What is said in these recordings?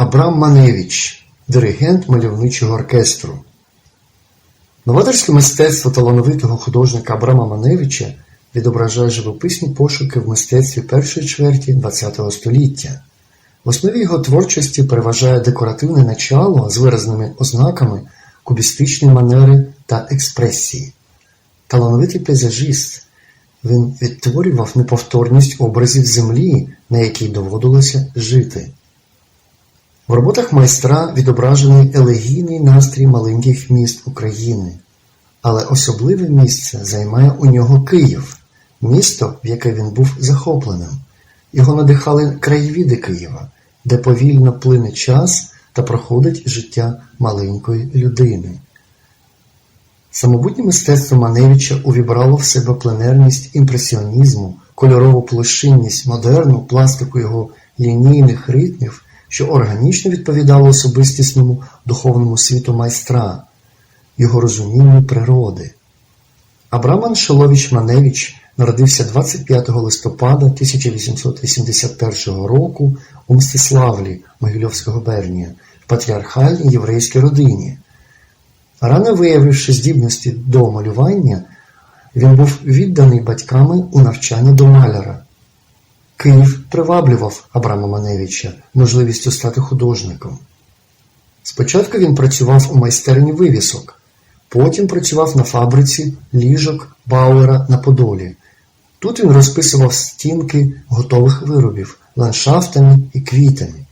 Абрам Маневич, диригент мальовничого оркестру. Новаторське мистецтво талановитого художника Абрама Маневича відображає живописні пошуки в мистецтві першої чверті ХХ століття. В основі його творчості переважає декоративне начало з виразними ознаками кубістичної манери та експресії. Талановитий пейзажист, він відтворював неповторність образів землі, на якій доводилося жити. В роботах майстра відображений елегійний настрій маленьких міст України, але особливе місце займає у нього Київ, місто, в яке він був захопленим. Його надихали краєвіди Києва, де повільно плине час та проходить життя маленької людини. Самобутнє мистецтво Маневича увібрало в себе пленерність імпресіонізму, кольорову площинність модерну пластику його лінійних ритмів, що органічно відповідало особистісному духовному світу майстра, його розумінню природи. Абраман Шолович Маневич народився 25 листопада 1881 року у Мстиславлі Могильовського губернія в патріархальній єврейській родині. Рано виявивши здібності до малювання, він був відданий батьками у навчання до маляра. Київ приваблював Абрама Маневича можливістю стати художником. Спочатку він працював у майстерні вивісок, потім працював на фабриці ліжок Бауера на Подолі. Тут він розписував стінки готових виробів ландшафтами і квітами.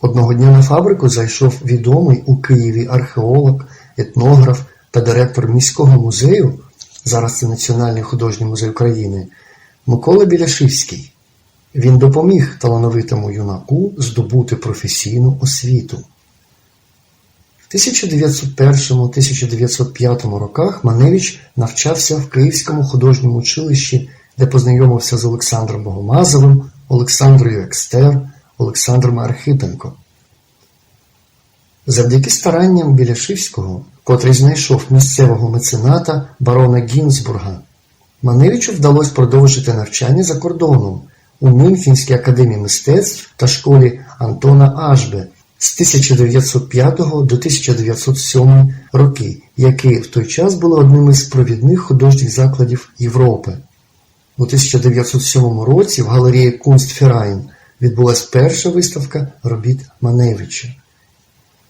Одного дня на фабрику зайшов відомий у Києві археолог, етнограф та директор міського музею, зараз це Національний художній музей України, Микола Біляшивський. Він допоміг талановитому юнаку здобути професійну освіту. В 1901-1905 роках Маневич навчався в Київському художньому училищі, де познайомився з Олександром Богомазовим, Олександрою Екстер, Олександром Архипенко. Завдяки старанням Біляшивського, котрий знайшов місцевого мецената барона Гінзбурга, Маневичу вдалося продовжити навчання за кордоном у Мюнхенській академії мистецтв та школі Антона Ашбе з 1905 до 1907 роки, які в той час були одним із провідних художніх закладів Європи. У 1907 році в галереї Кунстферайн відбулась перша виставка робіт Маневича.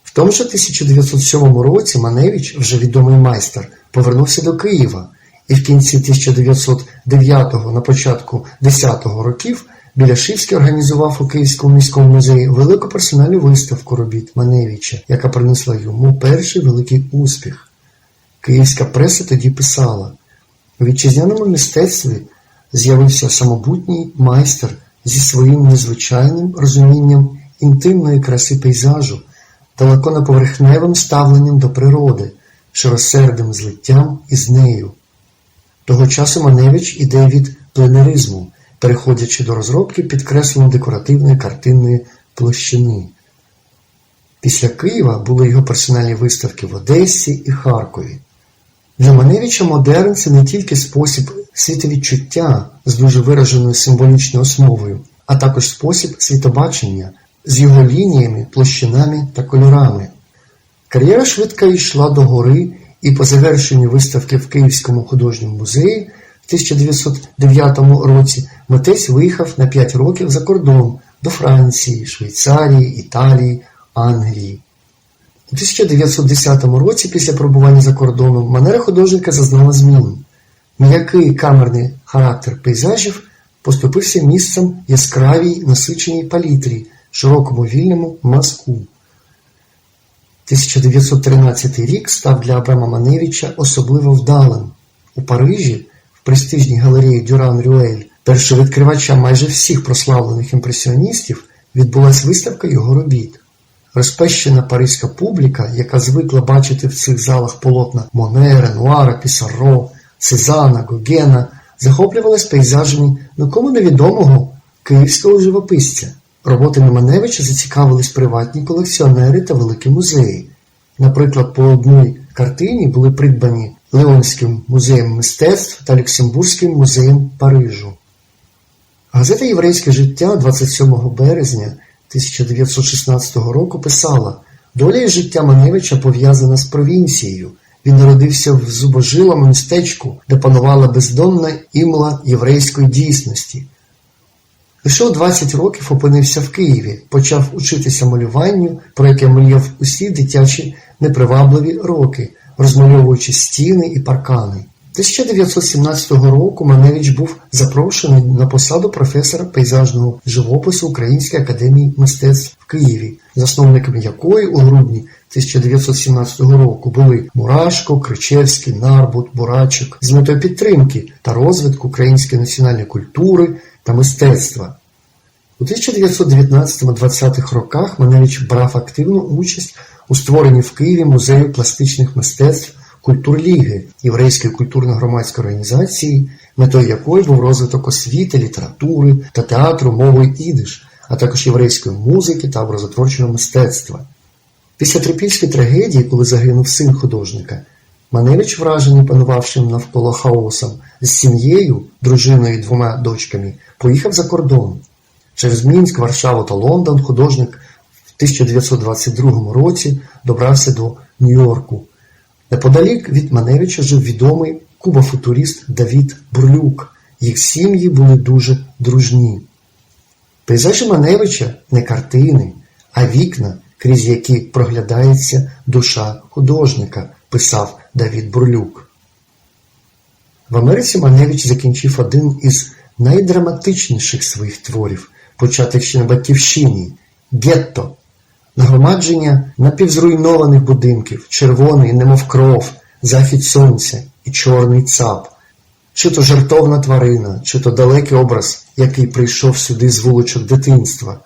В тому ж 1907 році Маневич, вже відомий майстер, повернувся до Києва і в кінці 1909-го, на початку 10-го років Біляшивський організував у Київському міському музеї велику персональну виставку робіт Маневича, яка принесла йому перший великий успіх. Київська преса тоді писала: у вітчизняному мистецтві з'явився самобутній майстер зі своїм незвичайним розумінням інтимної краси пейзажу, далеко неповерхневим ставленням до природи, широсердим злиттям із нею. Того часу Маневич іде від пленеризму, переходячи до розробки підкреслено декоративної картинної площини. Після Києва були його персональні виставки в Одесі і Харкові. Для Маневича модерн це не тільки спосіб світовідчуття з дуже вираженою символічною основою, а також спосіб світобачення з його лініями, площинами та кольорами. Кар'єра швидко йшла до гори і по завершенню виставки в Київському художньому музеї в 1909 році митець виїхав на 5 років за кордон до Франції, Швейцарії, Італії, Англії. У 1910 році, після пробування за кордоном, манера художника зазнала змін. М'який камерний характер пейзажів поступився місцем яскравій насиченій палітрі, широкому вільному мазку. 1913 рік став для Абрама Маневича особливо вдалим. У Парижі, в престижній галереї Дюран Рюель, першовідкривача майже всіх прославлених імпресіоністів, відбулася виставка його робіт. Розпещена паризька публіка, яка звикла бачити в цих залах полотна Моне, Ренуара, Пісарро, Сезана, Гогена, захоплювалась пейзажами нікому невідомого київського живописця. Роботами Маневича зацікавились приватні колекціонери та великі музеї. Наприклад, по одній картині були придбані Леонським музеєм мистецтв та Люксембурзьким музеєм Парижу. Газета Єврейське життя 27 березня 1916 року писала «Доля і життя Маневича пов'язана з провінцією. Він народився в зубожилому містечку, де панувала бездонна імла єврейської дійсності. Лише у 20 років опинився в Києві, почав учитися малюванню, про яке мріяв усі дитячі непривабливі роки, розмальовуючи стіни і паркани. 1917 року Маневич був запрошений на посаду професора пейзажного живопису Української академії мистецтв в Києві, засновниками якої у грудні 1917 року були Мурашко, Кричевський, Нарбут, Бурачик з метою підтримки та розвитку української національної культури та мистецтва. У 1919-20 роках Маневич брав активну участь у створенні в Києві музею пластичних мистецтв Культурліги єврейської культурно-громадської організації, метою якої був розвиток освіти, літератури та театру мовою ідиш, а також єврейської музики та образотворчого мистецтва. Після трипільської трагедії, коли загинув син художника, Маневич, вражений панувавшим навколо хаосом, з сім'єю, дружиною і двома дочками, поїхав за кордон. Через Мінськ, Варшаву та Лондон художник в 1922 році добрався до Нью-Йорку. Неподалік від Маневича жив відомий кубофутурист Давід Бурлюк. Їх сім'ї були дуже дружні. Пейзажі Маневича не картини, а вікна, крізь які проглядається душа художника, писав Давід Бурлюк. В Америці Маневич закінчив один із найдраматичніших своїх творів, початих ще на Батьківщині Гетто. Нагромадження напівзруйнованих будинків, червоний, немов кров, захід сонця і чорний цап, чи то жартовна тварина, чи то далекий образ, який прийшов сюди з вуличок дитинства.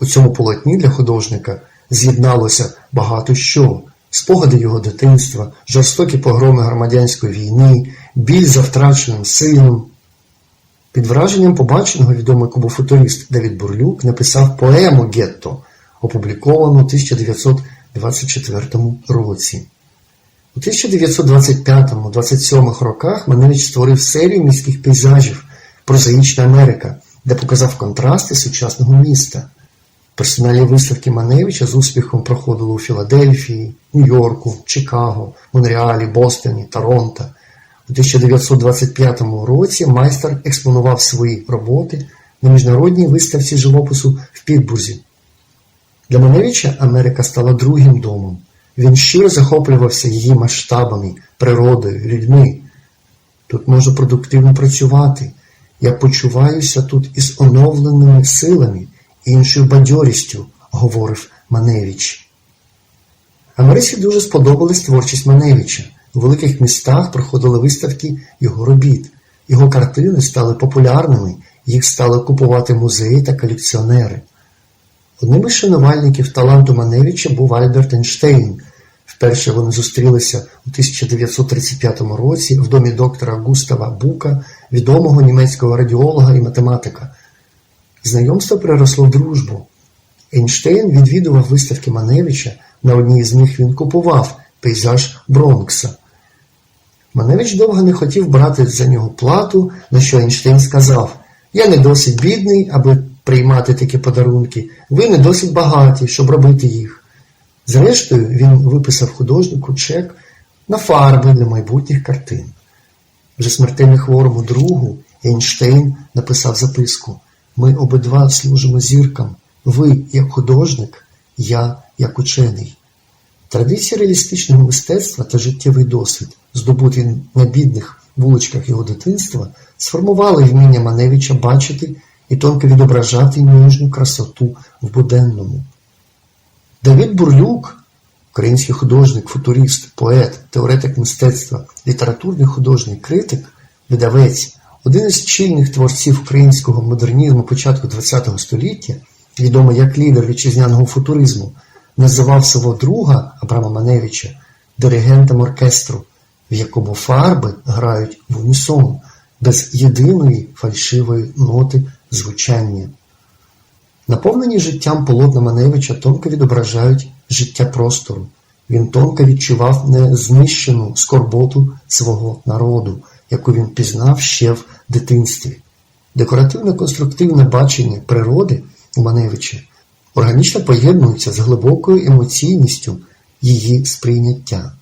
У цьому полотні для художника з'єдналося багато що: спогади його дитинства, жорстокі погроми громадянської війни, біль за втраченим сином. Під враженням побаченого відомий кубофутурист Давід Бурлюк написав поему Гетто опубліковану у 1924 році. У 1925-27 роках Маневич створив серію міських пейзажів Прозаїчна Америка, де показав контрасти сучасного міста. Персональні виставки Маневича з успіхом проходили у Філадельфії, Нью-Йорку, Чикаго, Монреалі, Бостоні, Торонто. У 1925 році майстер експонував свої роботи на міжнародній виставці живопису в Пітбурзі. Для Маневича Америка стала другим домом. Він щиро захоплювався її масштабами, природою, людьми. Тут можу продуктивно працювати. Я почуваюся тут із оновленими силами, іншою бадьорістю, говорив Маневич. Америці дуже сподобалась творчість Маневича. У великих містах проходили виставки його робіт. Його картини стали популярними, їх стали купувати музеї та колекціонери. Одним із шанувальників таланту Маневича був Альберт Ейнштейн. Вперше вони зустрілися у 1935 році в домі доктора Густава Бука, відомого німецького радіолога і математика. Знайомство переросло в дружбу. Ейнштейн відвідував виставки Маневича, на одній з них він купував пейзаж Бронкса. Маневич довго не хотів брати за нього плату, на що Ейнштейн сказав Я не досить бідний, аби приймати такі подарунки, ви не досить багаті, щоб робити їх. Зрештою, він виписав художнику чек на фарби для майбутніх картин. Вже смертельно хворому другу Ейнштейн написав записку Ми обидва служимо зіркам, ви як художник, я як учений. Традиції реалістичного мистецтва та життєвий досвід, здобуті на бідних вуличках його дитинства, сформували вміння Маневича бачити і тонко відображати ніжну красоту в буденному. Давид Бурлюк, український художник, футурист, поет, теоретик мистецтва, літературний художник, критик, видавець, один із чільних творців українського модернізму початку ХХ століття, відомий як лідер вітчизняного футуризму, називав свого друга Абрама Маневича диригентом оркестру, в якому фарби грають в унісон, без єдиної фальшивої ноти звучання. Наповнені життям полотна Маневича тонко відображають життя простору. Він тонко відчував незнищену скорботу свого народу, яку він пізнав ще в дитинстві. Декоративно-конструктивне бачення природи у Маневича органічно поєднуються з глибокою емоційністю її сприйняття.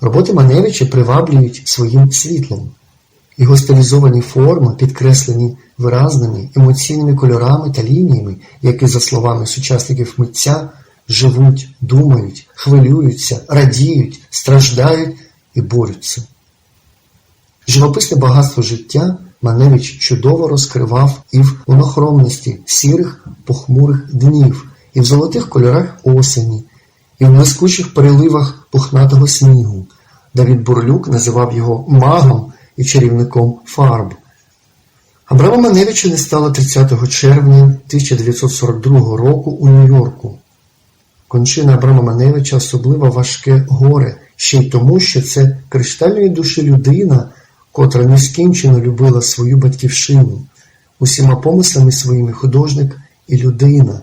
Роботи Маневича приваблюють своїм світлом. Його стилізовані форми підкреслені виразними емоційними кольорами та лініями, які, за словами сучасників митця, живуть, думають, хвилюються, радіють, страждають і борються. Живописне багатство життя Маневич чудово розкривав і в монохромності сірих похмурих днів, і в золотих кольорах осені, і в блискучих переливах пухнатого снігу. Давід Бурлюк називав його магом і чарівником фарб. Абрама Маневича не стало 30 червня 1942 року у Нью-Йорку. Кончина Абрама Маневича особливо важке горе, ще й тому, що це криштальної душі людина, котра нескінчено любила свою батьківщину, усіма помислами своїми художник і людина,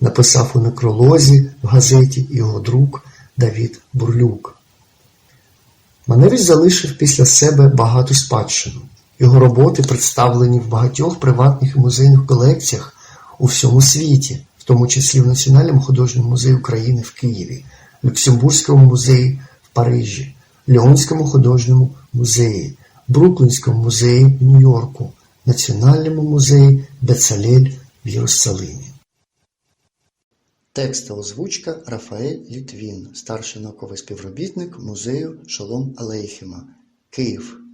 написав у некролозі в газеті його друг Давід Бурлюк. Маневич залишив після себе багату спадщину. Його роботи представлені в багатьох приватних музейних колекціях у всьому світі, в тому числі в Національному художньому музеї України в Києві, Люксембурзькому музеї в Парижі, Леонському художньому музеї, Бруклінському музеї в Нью-Йорку, Національному музеї Бецалель в Єрусалимі. Текст та озвучка Рафаель Літвін, старший науковий співробітник музею Шолом Алейхіма, Київ